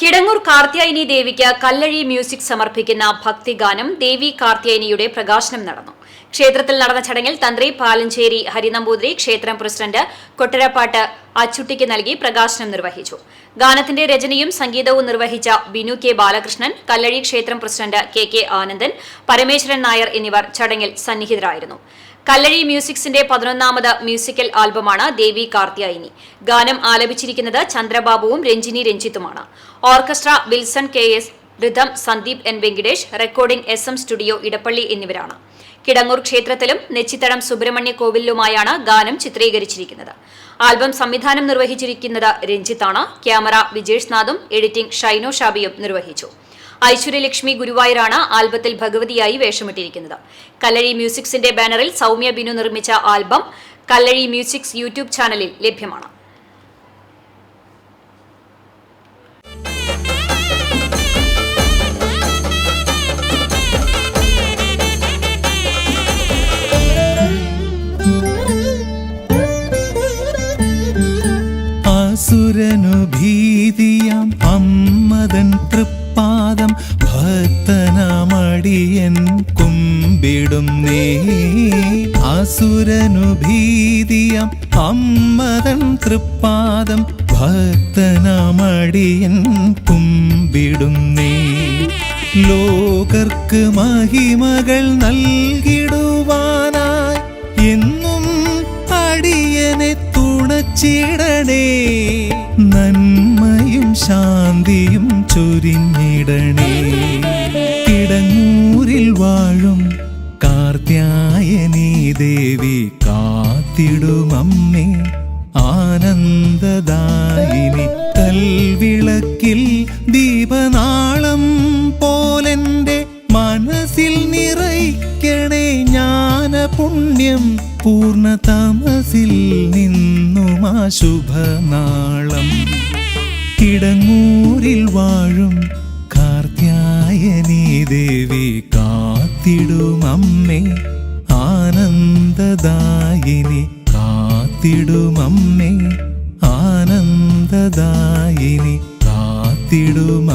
കിടങ്ങൂർ കാർത്യായനി ദേവിക്ക് കല്ലഴി മ്യൂസിക് സമർപ്പിക്കുന്ന ഭക്തിഗാനം ദേവി കാർത്യായനിയുടെ പ്രകാശനം നടന്നു. ക്ഷേത്രത്തിൽ നടന്ന ചടങ്ങിൽ തന്ത്രി പാലഞ്ചേരി ഹരിനമ്പൂതിരി ക്ഷേത്രം പ്രസിഡന്റ് കൊട്ടരപ്പാട്ട് അച്ചുട്ടിക്ക് നൽകി പ്രകാശനം നിർവഹിച്ചു. ഗാനത്തിന്റെ രചനയും സംഗീതവും നിർവഹിച്ച ബിനു കെ ബാലകൃഷ്ണൻ കല്ലഴി ക്ഷേത്രം president K K Anandan Parameswaran Nair എന്നിവർ ചടങ്ങിൽ സന്നിഹിതരായിരുന്നു. കല്ലഴി മ്യൂസിക്സിന്റെ പതിനൊന്നാമത് മ്യൂസിക്കൽ ആൽബമാണ് ദേവി കാർത്തിയായിനി ഗാനം ആലപിച്ചിരിക്കുന്നത് ചന്ദ്രബാബുവും Ranjini രഞ്ജിത്തുമാണ്. Orchestra Wilson K S Ritham Sandeep N Venkitesh recording S M studio Edappally എന്നിവരാണ്. കിടങ്ങൂർ ക്ഷേത്രത്തിലും നെച്ചിത്തടം സുബ്രഹ്മണ്യ കോവിലുമായാണ് ഗാനം ചിത്രീകരിച്ചിരിക്കുന്നത്. ആൽബം സംവിധാനം നിർവഹിച്ചിരിക്കുന്നത് രഞ്ജിത്താണ്. ക്യാമറ വിജേഷ് നാഥും എഡിറ്റിംഗ് ഷൈനോ ഷാബിയും നിർവഹിച്ചു. ഐശ്വര്യലക്ഷ്മി ഗുരുവായൂരാണ് ആൽബത്തിൽ ഭഗവതിയായി വേഷമിട്ടിരിക്കുന്നത്. കല്ലഴി മ്യൂസിക്സിന്റെ ബാനറിൽ സൗമ്യ ബിനു നിർമ്മിച്ച ആൽബം കല്ലഴി മ്യൂസിക്സ് യൂട്യൂബ് ചാനലിൽ ലഭ്യമാണ്. സുരനു ഭീതിയാം അമ്മതൻ കുമ്പിടുന്നേ അസുരനു ഭീതിയം അമ്മതൻ തൃപ്പാദം ഭക്തനമടിയൻ കുമ്പിടുന്നേ ലോകർക്ക് മഹിമകൾ നൽകിടുവാനായി എന്നും അടിയനെ തുണച്ചിടണേ. നന്മയും ശാന്തിയും ചൊരിഞ്ഞിടണേ. കാർത്യായനീ ദേവി കാത്തിടുമമ്മേ. ആനന്ദദായിനി കൽവിളക്കിൽ ദീപനാളം പോലെന്റെ മനസ്സിൽ നിറയ്ക്കണേ ജ്ഞാന പുണ്യം പൂർണ തമസിൽ നിന്നുമാ ശുഭനാളം. കിടങ്ങൂരിൽ വാഴും കാർത്യായനീ ദേവി കാത്തിടുമമ്മേ ആനന്ദദായിനി കാത്തിടുമമ്മേ ആനന്ദദായിനി കാത്തിടുമമ്മേ